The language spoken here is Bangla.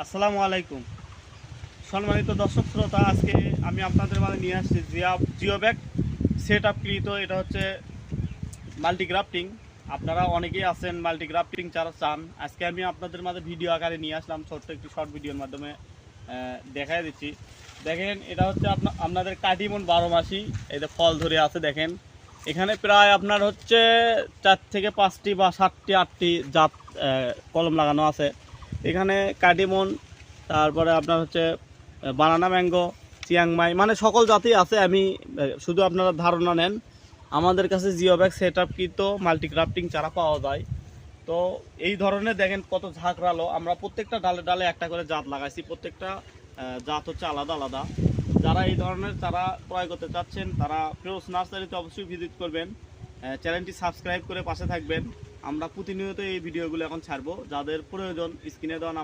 আসসালামু আলাইকুম। সম্মানিত দর্শক শ্রোতা, আজকে আমি আপনাদের মাঝে নিয়ে আসছি Zia Jio bag set up কৃত এটা হচ্ছে মাল্টিগ্রাফটিং। আপনারা অনেকেই আছেন মাল্টিগ্রাফটিং যারা চান। আজকে আমি আপনাদের মাঝে ভিডিও আকারে নিয়ে আসলাম, ছোট্ট একটি শর্ট ভিডিওর মাধ্যমে দেখাই দিচ্ছি। দেখেন, এটা হচ্ছে আপনা- আপনাদের কাটিমন বারো মাসি। এটা ফল ধরে আছে, দেখেন। এখানে প্রায় আপনার হচ্ছে চার থেকে পাঁচটি বা সাতটি, আটটি জাত কলম লাগানো আছে। এখানে কাটিমন তারপরে আপনার হচ্ছে বানানা ম্যাঙ্গো চিয়াংমাই মানে সকল জাতি আছে, আমি শুধু আপনারা ধারণা নেন। আমাদের কাছে জিও ব্যাগ সেট আপ কিন্তু মাল্টিক্রাফটিং চারা পাওয়া যায়। তো এই ধরনের দেখেন কত ঝাঁকড়ালো। আমরা প্রত্যেকটা ডালে ডালে একটা করে জাত লাগাইছি, প্রত্যেকটা জাত হচ্ছে আলাদা আলাদা। যারা এই ধরনের চারা ক্রয় করতে চাচ্ছেন, তারা ফেরোজ নার্সারিতে অবশ্যই ভিজিট করবেন। চ্যানেলটি সাবস্ক্রাইব করে পাশে থাকবেন। আমরা প্রতিনিয়ত এই ভিডিওগুলো এখন ছাড়বো। যাদের প্রয়োজন স্ক্রিনে দেওয়া